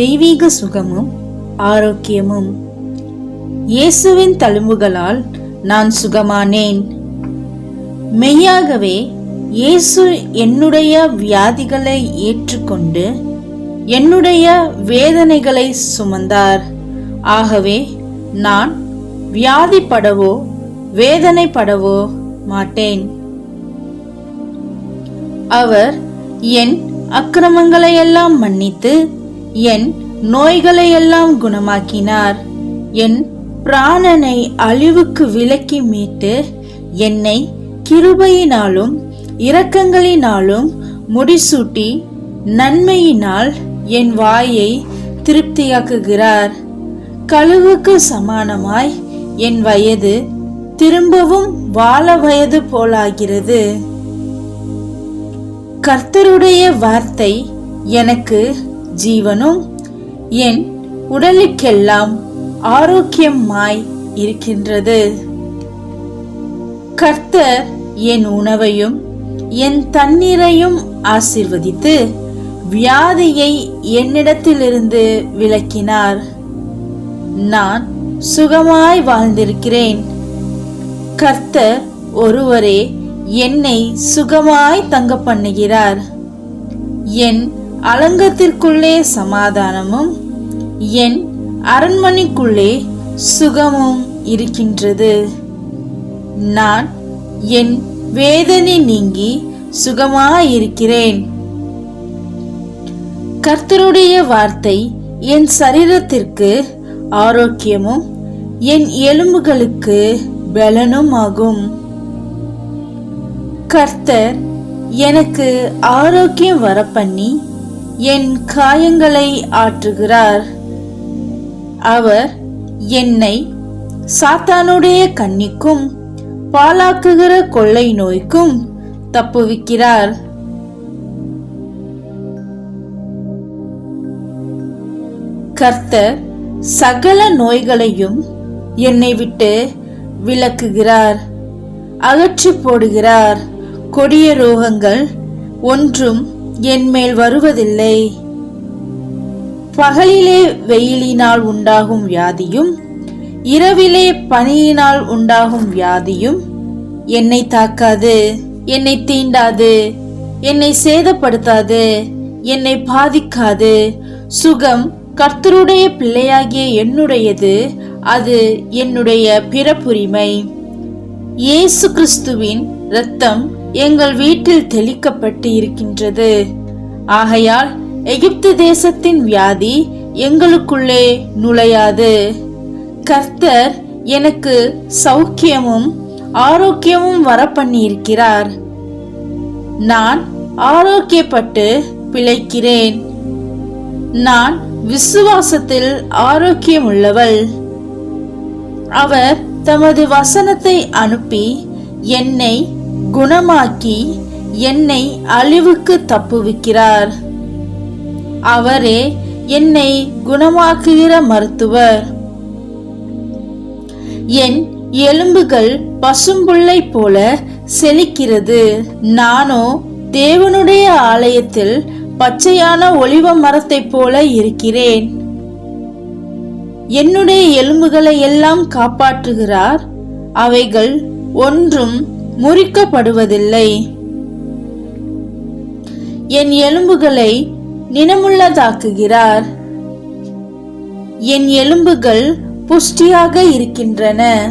தெய்வீக சுகமும் ஆரோக்கியமும். இயேசுவின் தழும்புகளால் நான் சுகமானேன். மெய்யாகவே இயேசு என்னுடைய வியாதிகளை ஏற்றுக்கொண்டு என்னுடைய வேதனைகளை சுமந்தார். ஆகவே நான் வியாதிப்படவோ வேதனைப்படவோ மாட்டேன். அவர் என் அக்கிரமங்களையெல்லாம் மன்னித்து என் நோய்களையெல்லாம் குணமாக்கினார். என் பிராணனை அழிவுக்கு விலக்கி மீட்டு என்னை கிருபையினாலும் இரக்கங்களினாலும் முடிசூட்டி நன்மையினால் என் வாயை திருப்தியாக்குகிறார். கழுவுக்கு சமானமாய் என் வயது திரும்பவும் வாழ வயது போலாகிறது. கர்த்தருடைய வார்த்தை எனக்கு ஜீவனும் என் உடலுக்கெல்லாம் ஆரோக்கியமாய் இருக்கின்றது. கர்த்தர் என் உணவையும் என் தண்ணீரையும் ஆசிர்வதித்து வியாதியை என்னிடத்திலிருந்து விலக்கினார். நான் சுகமாய் வாழ்ந்திருக்கிறேன். கர்த்தர் ஒருவரே என்னை சுகமாய் தங்க பண்ணுகிறார். என் அலங்கத்திற்குள்ளே சமாதானமும் என் அரண்மனைக்குள்ளே சுகமும் இருக்கின்றது. நான் என் வேதனை நீங்கி சுகமாயிருக்கிறேன். கர்த்தருடைய வார்த்தை என் சரீரத்திற்கு ஆரோக்கியமும் என் எலும்புகளுக்கு பலனும் ஆகும் கர்த்தர் எனக்கு ஆரோக்கியம் வரப்பண்ணி என் காயங்களை ஆற்றுகிறார். அவர் என்னை சாத்தானுடைய கண்ணிக்கும் பாலாக்குகிற கொள்ளை நோய்க்கும் தப்புவிக்கிறார். கர்த்தர் சகல நோய்களையும் என்னை விட்டு விளக்குகிறார் அகற்றி போடுகிறார். கொடிய ரோகங்கள் ஒன்றும் என் மேல் வருவதில்லை. பகலிலே வெயிலினால் உண்டாகும் வியாதியும் இரவிலே பனியினால் உண்டாகும் வியாதியும் என்னை தாக்காது என்னை தீண்டாது என்னை சேதப்படுத்தாது என்னை பாதிக்காது. சுகம் கர்த்தருடைய பிள்ளையாகிய என்னுடையது அது என்னுடைய பிறப்புரிமை. இயேசு கிறிஸ்துவின் இரத்தம் எங்கள் வீட்டில் தெளிக்கப்பட்டு இருக்கின்றது. ஆகையால் எகிப்து தேசத்தின் வியாதி எங்களுக்குள்ளே நுழையாது. கர்த்தர் எனக்கு சௌக்கியமும் ஆரோக்கியமும் வர பண்ணியிருக்கிறார் நான் ஆரோக்கியப்பட்டு பிழைக்கிறேன். நான் விசுவாசத்தில் ஆரோக்கியம் உள்ளவள் அவர் தமது வசனத்தை அனுப்பி என்னை குணமாக்கி என்னை அழிவுக்கு தப்புவிக்கிறார். அவரே என்னை குணமாக்குகிற மருத்துவர். என் எலும்புகள் பசும்புள்ளை போல செழிக்கிறது. நானோ தேவனுடைய ஆலயத்தில் பச்சையான ஒளிவ மரத்தைப் போல இருக்கிறேன். என்னுடைய எலும்புகளை எல்லாம் காப்பாற்றுகிறார். அவைகள் ஒன்றும் முறிக்கப்படுவதில்லை. என் எலும்புகளை நினமுள்ளதாக்குகிறார். என் எலும்புகள் புஷ்டியாக இருக்கின்றன.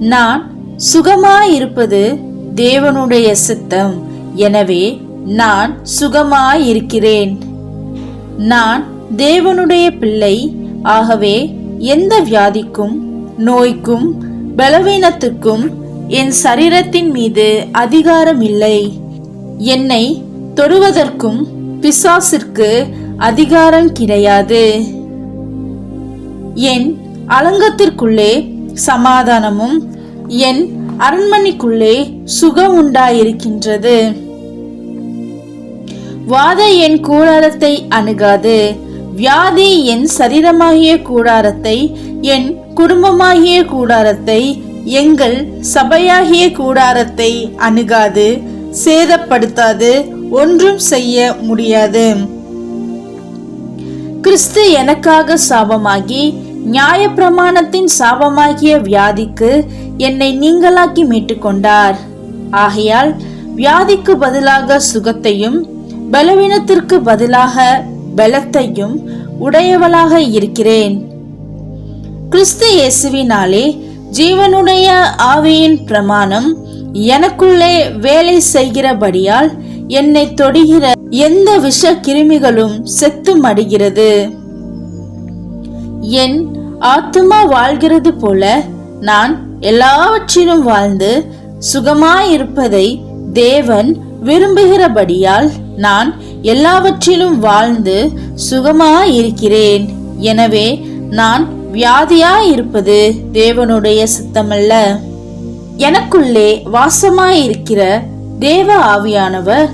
நான் சுகமாயிருப்பது தேவனுடைய சித்தம். எனவே நான் சுகமாயிருக்கிறேன். நான் தேவனுடைய பிள்ளை. ஆகவே எந்த வியாதிக்கும் நோய்க்கும் பலவீனத்துக்கும் என் சரீரத்தின் மீது அதிகாரம் இல்லை என்னை தொடுவதற்கும் பிசாசிற்கு அதிகாரம் கிடையாது. என் அலங்கத்திற்குள்ளே சமாதானமும் என் அரண்மனைக்குள்ளே சுகம் உண்டாயிருக்கின்றது. வாத என் கூடாரத்தை அணுகாது. வியாதி என் சரீரமாகிய கூடாரத்தை என் குடும்பமாகிய கூடாரத்தை எங்கள் சபையாகிய கூடாரத்தை அணுகாது சேதப்படுத்தாது ஒன்றும் செய்ய முடியாது. கிறிஸ்து எனக்காக சாபமாகி நியாயப்பிரமாணத்தின் சாபமாகிய வியாதிக்கு என்னை நீங்களாக்கி மீட்டுக்கொண்டார். ஆகையால் வியாதிக்கு பதிலாக சுகத்தையும் பலவீனத்திற்கு பதிலாக பலத்தையும் உடையவளாக இருக்கிறேன். கிறிஸ்து இயேசுவினாலே ஜீவனுடைய ஆவியின் பிரமாணம் எனக்குள்ளே வேலை செய்கிறபடியால் என்னை தொடுகிற எந்த விஷ கிருமிகளும் செத்து மடிகிறது. என் ஆத்துமா வாழ்கிறது போல நான் எல்லாவற்றிலும் வாழ்ந்து சுகமாயிருப்பதை தேவன் விரும்புகிறபடியால் நான் எல்லாவற்றிலும் வாழ்ந்து சுகமாயிருக்கிறேன். எனவே நான் வியாதியாயிருப்பது தேவனுடைய சித்தமல்ல. எனக்குள்ளே வாசமாயிருக்கிற தேவ ஆவியானவர்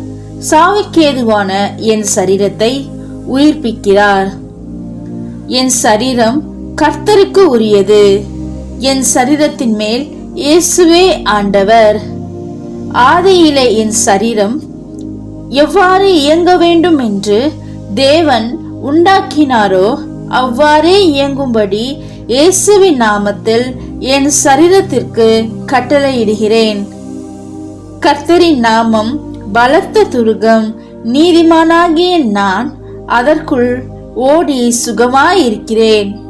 சாவுக்கேதுவான என் சரீரத்தை உயிர்ப்பிக்கிறார். என் சரீரம் கர்த்தருக்கு உரியது. என் சரீரத்தின் மேல் இயேசுவே ஆண்டவர். ஆதியிலே என் சரீரம் எவ்வாறு இயங்க வேண்டும் என்று தேவன் உண்டாக்கினாரோ அவ்வாறே இயங்கும்படி இயேசுவின் நாமத்தில் என் சரீரத்திற்கு கட்டளையிடுகிறேன். கர்த்தரின் நாமம் பலத்த துருகம் நீதிமானாகிய நான் அதற்குள் ஓடி சுகமாயிருக்கிறேன்.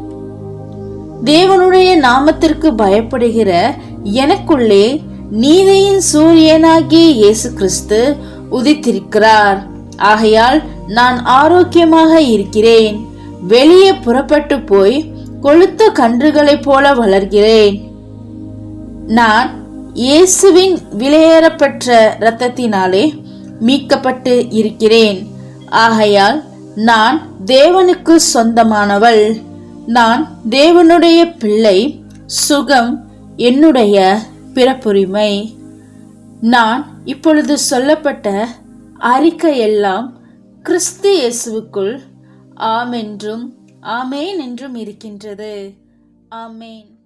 தேவனுடைய நாமத்திற்கு பயப்படுகிற எனக்குள்ளே நீதியின் சூரியனாகிய இயேசு கிறிஸ்து உதித்திருக்கிறார். ஆகையால் நான் ஆரோக்கியமாக இருக்கிறேன். வெளியே புறப்பட்டு போய் கொளுத்த கன்றுகளைப் போல வளர்கிறேன். நான் இயேசுவின் விலையேறப்பெற்ற இரத்தத்தினாலே மீட்கப்பட்டு இருக்கிறேன். ஆகையால் நான் தேவனுக்கு சொந்தமானவள். நான் தேவனுடைய பிள்ளை சுகம் என்னுடைய பிறப்புரிமை. நான் இப்பொழுது சொல்லப்பட்ட அறிக்கை எல்லாம் கிறிஸ்து இயேசுவுக்குள் ஆமென்றும் ஆமேன் என்றும் இருக்கின்றது. ஆமேன்.